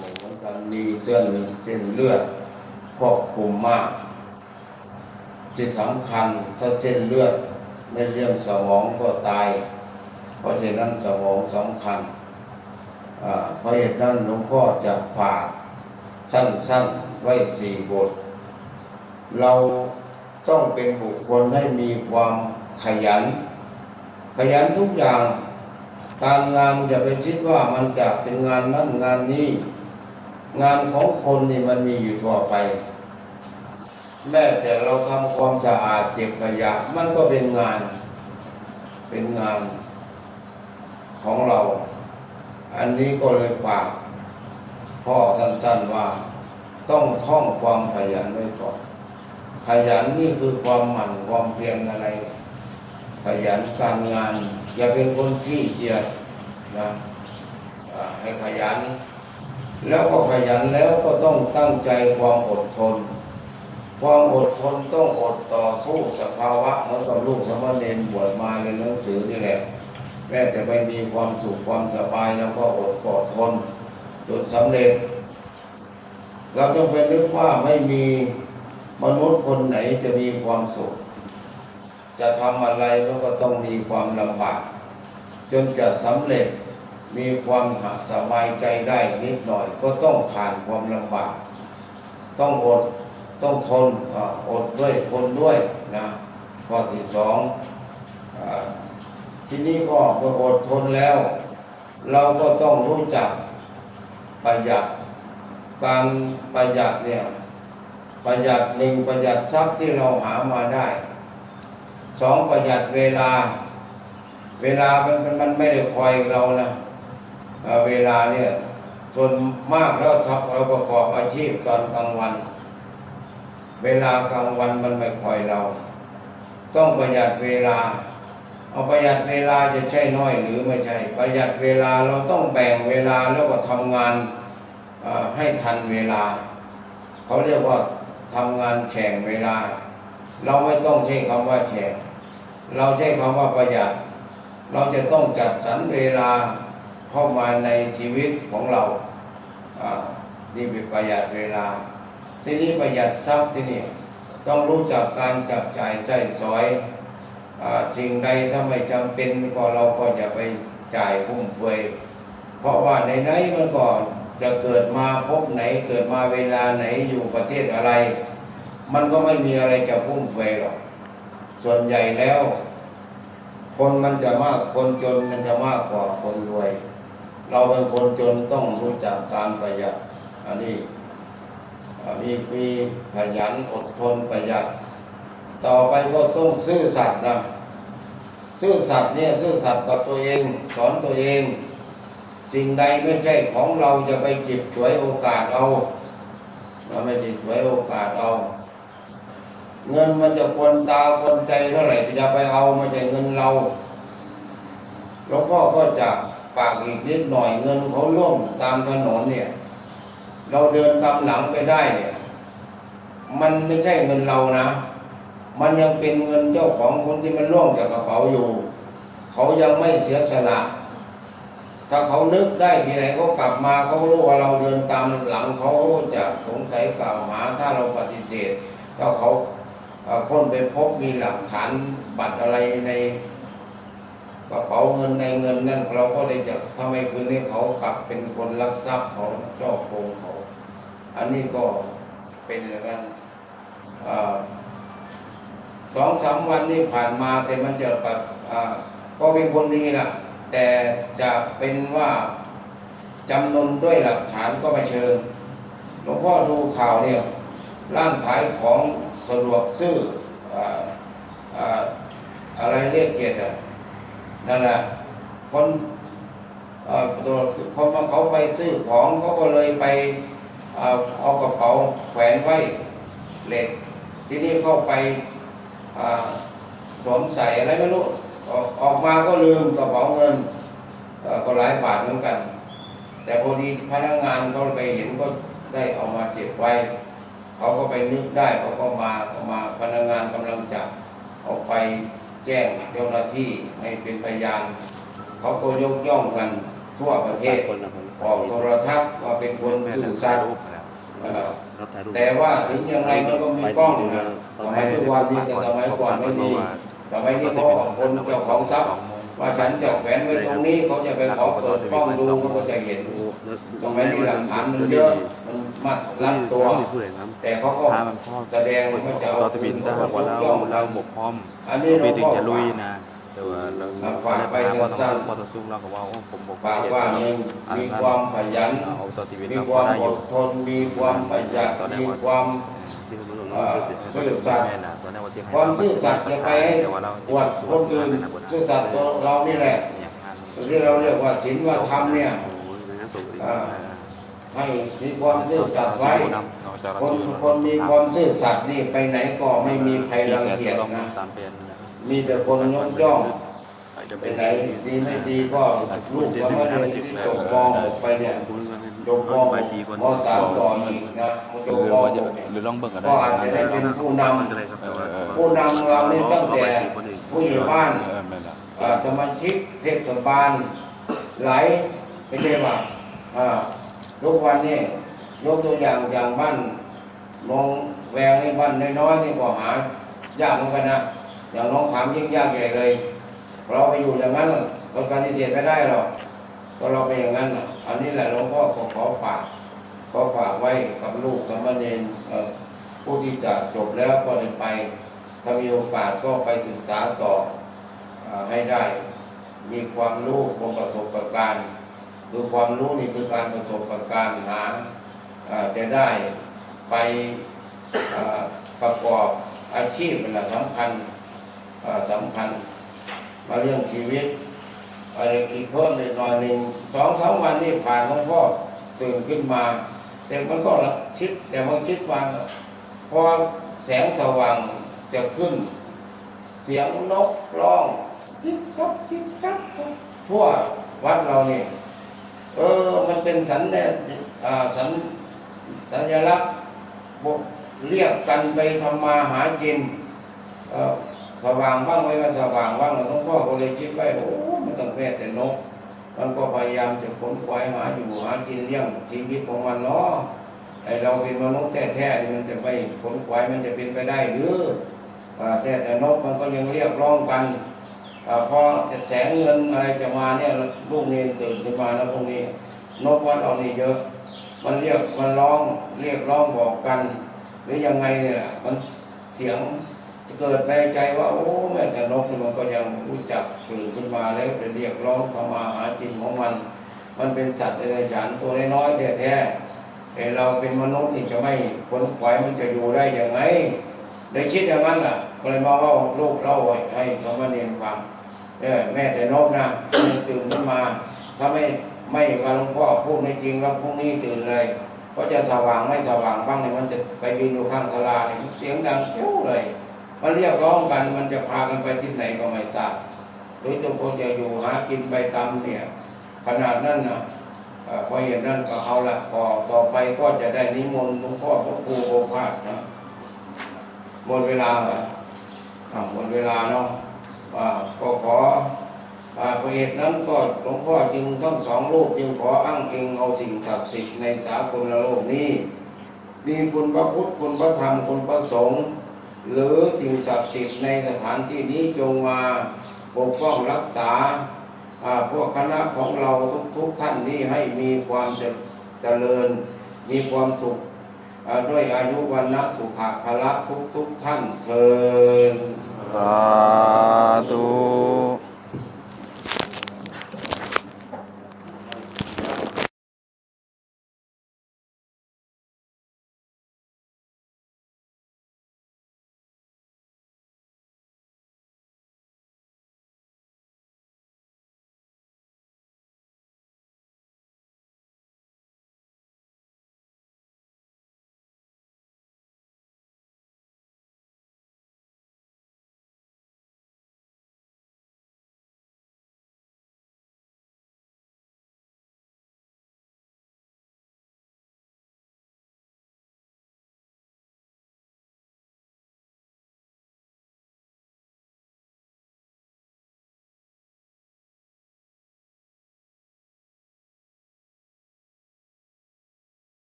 หนึ่งเหมือนกันมีเส้นเส้นเลือดควบคุมมากที่สำคัญถ้าเส้นเลือดไม่เลี้ยงสมองก็ตาย เพราะฉะนั้นสมองสำคัญเพราะเหตุนั้นหลวงพ่อจะฝากสั้นๆไว้สี่บท เราต้องเป็นบุคคลให้มีความขยัน ขยันทุกอย่าง การงานอย่าไปคิดว่ามันจะเป็นงานนั่นงานนี้ งานของคนนี่มันมีอยู่ทั่วไป แม้แต่เราทำความสะอาดเก็บขยะมันก็เป็นงาน เป็นงานของเรา อันนี้ก็เลยฝากพ่อสั้นๆว่าต้องท่องความขยันไว้ก่อนขยันนี่คือความหมั่นความเพียรอะไร ขยันการงาน อย่าเป็นคนขี้เกียจนะให้ขยัน แล้วก็ขยันแล้วก็ต้องตั้งใจความอดทน ความอดทนต้องอดต่อสู้สภาวะเหมือนกับลูกสมณเณรบวชมาเรียนหนังสือนี่แหละแม้แต่ไม่มีความสุขความสบายแล้วก็อดกอดทนจนสำเร็จ เราต้องไปนึกว่าไม่มีมนุษย์คนไหนจะมีความสุข จะทำอะไรมันก็ต้องมีความลำบาก จนจะสำเร็จ มีความสบายใจได้นิดหน่อย ก็ต้องผ่านความลำบาก ต้องอดต้องทนออดด้วยทนด้วยนะข้อที่สองอทีนี้ก็เมื่ออดทนแล้ว เราก็ต้องรู้จักประหยัดการประหยัดเนี่ยประหยัดหนึ่งประหยัดทรัพย์ที่เราหามาได้สองประหยัดเวลา เวลามันมันไม่ได้คอยเรานะ เวลาเนี่ยส่วนมากแล้วทับเราประกอบอาชีพตอนกลางวัน เวลากลางวันมันไม่คอยเรา ต้องประหยัดเวลา เอาประหยัดเวลาจะใช่น้อยหรือไม่ใช่ ประหยัดเวลาเราต้องแบ่งเวลาแล้วก็ทำงานให้ทันเวลา เขาเรียกว่าทำงานแข่งเวลา เราไม่ต้องใช้คำว่าแข่งเราใช้คำว่าประหยัด เราจะต้องจัดสรรเวลา เข้ามาในชีวิตของเราอนี่เป็นประหยัดเวลา ที่นี้ประหยัดทรัพย์ที่นี่ต้องรู้จักการจับจ่ายใช้สอยอสิ่งใดถ้าไม่จำเป็นก็เราก็จะไปจ่ายฟุ่มเฟือยเพราะว่าในไหนมันก็จะเกิดมาพบไหนเกิดมาเวลาไหนอยู่ประเทศอะไร มันก็ไม่มีอะไรจะฟุ่มเฟือยหรอกส่วนใหญ่แล้ว คนมันจะมากคนจนมันจะมากกว่าคนรวย เราเป็นคนจนต้องรู้จักการประหยัด อันนี้มีมีขยันอดทนประหยัด ต่อไปก็ต้องซื่อสัตย์นะ ซื่อสัตย์เนี่ยซื่อสัตย์กับตัวเอง สอนตัวเอง สิ่งใดไม่ใช่ของเราจะไปเก็บฉวยโอกาสเอาเราไม่จิบฉวยโอกาสเอาเงินมันจะควรตาควรใจเท่าไหร่จะไปเอาไม่ใช่เงินเราหลวงพ่อก็จะ ฝากอีกนิดหน่อยเงินเขาล่วงตามถนนเนี่ย เราเดินตามหลังไปได้เนี่ย มันไม่ใช่เงินเรานะ มันยังเป็นเงินเจ้าของคนที่มันล่วงจากกระเป๋าอยู่ เขายังไม่เสียสละถ้าเขานึกได้ทีไหนเขากลับมาเขารู้ว่าเราเดินตามหลังเขาจะสงสัยกล่าวหา ถ้าเราปฏิเสธถ้าเขาค้นไปพบมีหลักฐานบัตรอะไรใน กระเป๋าเงินในเงินนั่นเราก็เลยจะทำไมคืนนี้เขากลับเป็นคนลักทรัพย์เขาเจ้าโกงเขา อันนี้ก็เป็นอย่างนั้นสองสามวันนี้ผ่านมาแต่มันจะแบบอ่าก็เป็นคนดีนะแต่จะเป็นว่าจำนนด้วยหลักฐานก็ไม่เชิงหลวงพ่อดูข่าวเนี่ยร้านขายของสะดวกซื้ออ่ออะไรเรียกเกียรติอะ นั่นแหละคนเอ่อตัวคนบางเขาไปซื้อของเขาก็เลยไปเอากระเป๋าแขวนไว้เหล็ก ทีนี้เข้าไปสวมใส่อะไรไม่รู้ออกมาก็ลืมกระเป๋าเงินก็หลายบาทเหมือนกัน แต่พอดีพนักงานเขาไปเห็นก็ได้เอามาเก็บไว้เขาก็ไปนึกได้เขาก็มาเขามาพนักงานกำลังจับเอาไป แจ้งเจ้าหน้าที่ให้เป็นพยานเขาก็ยกย่องกันทั่วประเทศออกโทรทัศน์ว่าเป็นคนทซื่อสัตย์รูปแล้วเอ่อครับถ่ารแต่ว่าถึงอย่างไรมันก็มีกล้องนะสมัยทุกวันนี้แต่สมัยก่อนไม่มีสมัยนี้เขาคนเจ้าของทรัพย์ ว่าฉันจะแขวนไว้ตรงนี้เขาจะไปขอเปิดกล้องดูเขาก็จะเห็นสมัยนี้หลักฐานมันเยอะมันมัดรัดตัวผู้ใดครับแต่เขาก็พามันพ่อแสดงว่าจะเอาเราจะบินถ้าหากว่าเราย่องเราบกพร่อมอันนี้ปีเราถึงก็จะลุยนะแต่ว่าเราอ่าฝากไปพอต้องสั้นสู้ๆพอต้องสู้เราก็ว่าโอ้ผมบกฝากว่าหนึ่งมีความขยันเอาตัวทีวีมีเราคก็วามได้ออยู่ดทนมีความประหยัดมีความเอ่อ ซื่อสัตย์ความซื่อสัตย์จะไปแต่ว่าเราอวดคนอื่นซื่อสัตย์ตัวเรานี่แหละที่เราเรียกว่าศีลว่าธรรมเนี่ยให้มีความซื่อสัตย์ไว้คนคนมีความซื่อสัตย์นี่ไปไหนก็ไม่มีใครรังเกียจนะมีแต่คนยกย่องไปไหนดีไม่ดีก็ลูกสามเณรที่จบม .6 ไปเนี่ย จบมไปสี่คนมสามต่ออีกนะจบมหรือลองเบิ่งก็ได้ก็อาจจะได้เป็นผู้นำอะไรครับแต่ว่าผู้นำเรานี่ตั้งแต่ผู้ใหญ่บ้านเออแม่นละเอ่อสมาชิกเทศบาลหลายไม่ใช่ว่าอ่าทุกวันนี้ยกตัวอย่างอย่างบ้านมองแวงนี่บ้านน้อยๆนี่ก็หายากเหมือนกันนะอย่างน้องถามยิ่งยากใหญ่เลยเราไปอยู่อย่างนั้นเราปฏิเสธไม่ได้หรอกก็เราเป็นอย่างนั้นน่ะ อันนี้แหละหลวงพ่อขอขอฝากขอฝากไว้กับลูกสามเณรเอ่อผู้ที่จะจบแล้วก็ได้ไปถ้ามีโอกาสก็ไปศึกษาต่ออให้ได้ มีความรู้บนประสบการณ์คือความรู้นี่คือการประสบการณ์หาจะได้ไปประกอบอาชีพเป็นหลักสำคัญสำคัญมาเรื่องชีวิต ไรอีกเพิ่มอีกหน่อยหนึ่งสองสามวันนี่ผ่านหลวงพ่อตื่นขึ้นมา แต่มันก็คิดแต่มันคิดวันพอแสงสว่างจะขึ้น เสียงนกร้องจิ๊บจับจิ๊บจับทั่ววัดเราเนี่ยเออ มันเป็นสัญญาอ่าสัญสัญลักษณ์บเรียกกันไปทำมาหากินสว่างบ้างไม่ว่าสว่างบ้างหลวงพ่อก็เลยคิดไว้โอ้ ต้องแม่แต่นก มันก็พยายามจะขนควายหาอยู่หากินเลี้ยงชีวิตของมันเนาะไอเราเป็นมนุษย์แท้ๆนี่มันจะไปขนควายมันจะเป็นไปได้หรือแต่แต่นกมันก็ยังเรียกร้องกันอพอจะแสงเงินอะไรจะมาเนี่ยลูกนี้ตื่นขึ้นมาแล้วพวกนี้ นกวัดเรานี่เยอะ มันเรียกมันร้องเรียกร้องบอกกัน หรือยังไงเนี่ยมันเสียง เกิดในใจว่า โอ้แม่แต่นกนี่มันก็ยังรู้จักตื่นขึ้นมาแล้วจะเรียกร้องทำมาหากินของมัน มันเป็นสัตว์ในฉันตัวน้อยๆแท้ๆแต่เราเป็นมนุษย์นี่จะไม่ขนขวายมันจะอยู่ได้ยังไงได้คิดอย่างนั้นล่ะก็เลยมาเว่าลูกเล่าให้สมณเณรฟังเออแม่แต่นกนะตื่นขึ้นมา ถ้าไม่ไม่มาหลวงพ่อพูดไม่จริงแล้วพรุ่งนี้ตื่นเลยก็จะสว่างไม่สว่างบ้างเนี่ยมันจะไปยืนอยู่ข้างศาลาเนี่ยเสียงดังเจ้าเลย มันเรียกร้องกันมันจะพากันไปที่ไหนก็ไม่ทราบหรือทุกคนจะอยู่หากินไปตามเนี่ย ขนาดนั้นนะพอเห็นนั่นก็เอาละพอต่อไปก็จะได้นิมนต์หลวงพ่อพระครูโอภาสนะหมดเวลาเหรอหมดเวลาเนาะอ่าก็ขออพระเหตุนั้นก็หลวงพ่อจึงทั้งสองรูปจึงขออ้างเองเอาสิ่งศักดิ์สิทธิ์ในสากลโลกนี้ มีคุณพระพุทธคุณพระธรรมคุณพระสงฆ์ หรือสิ่งศักดิ์สิทธิ์ในสถานที่นี้จงมาปกป้องรักษาพวกคณะของเราทุกๆท่านนี้ให้มีความเจริญ มีความสุขด้วยอายุวันนะสุขภาละทุกๆท่านเทินสาธุ